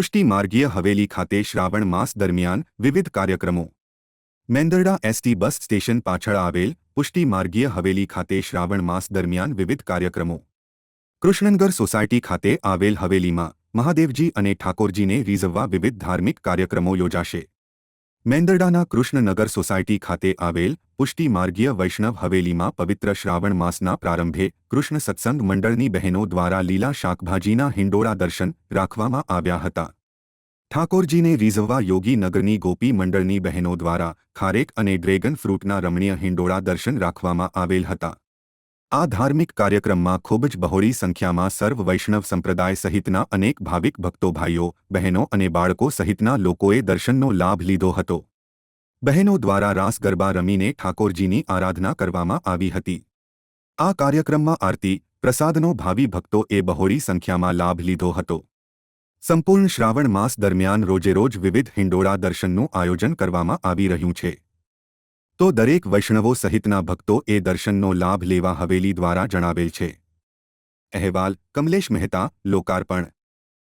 પુષ્ટિ માર્ગીય હવેલી ખાતે શ્રાવણ માસ દરમિયાન વિવિધ કાર્યક્રમો. મેંદરડા એસટી બસ સ્ટેશન પાછળ આવેલ પુષ્ટિ માર્ગીય હવેલી ખાતે શ્રાવણ માસ દરમિયાન વિવિધ કાર્યક્રમો. કૃષ્ણનગર સોસાયટી ખાતે આવેલ હવેલીમાં મહાદેવજી અને ઠાકોરજીને રીઝવવા વિવિધ ધાર્મિક કાર્યક્રમો યોજાશે. મેંદરડાના કૃષ્ણનગર સોસાયટી ખાતે આવેલ પુષ્ટિ માર્ગીય વૈષ્ણવ હવેલીમાં પવિત્ર શ્રાવણ માસના પ્રારંભે કૃષ્ણ સત્સંગ મંડળની બહેનો દ્વારા લીલા શાકભાજીના હિંડોળા દર્શન રાખવામાં આવ્યા હતા. ઠાકોરજીને રીઝવવા યોગી નગરની ગોપી મંડળની બહેનો દ્વારા ખારેક અને ડ્રેગન ફ્રૂટના રમણીય હિંડોળા દર્શન રાખવામાં આવેલ હતા. આ ધાર્મિક કાર્યક્રમમાં ખૂબ જ બહોળી સંખ્યામાં સર્વ વૈષ્ણવ સંપ્રદાય સહિતના અનેક ભાવિક ભક્તો ભાઈઓ, બહેનો અને બાળકો સહિતના લોકોએ દર્શનનો લાભ લીધો હતો. બહેનો દ્વારા રાસ ગરબા રમીને ઠાકોરજીની આરાધના કરવામાં આવી હતી. આ કાર્યક્રમમાં આરતી, પ્રસાદનો ભાવિ ભક્તોએ બહોળી સંખ્યામાં લાભ લીધો હતો. સંપૂર્ણ શ્રાવણ માસ દરમિયાન રોજેરોજ વિવિધ હિંડોળા દર્શનનું આયોજન કરવામાં આવી રહ્યું છે. તો દરેક વૈષ્ણવો સહિતના ભક્તો એ દર્શનનો લાભ લેવા હવેલી દ્વારા જણાવેલ છે. અહેવાલ કમલેશ મહેતા, લોકાર્પણ.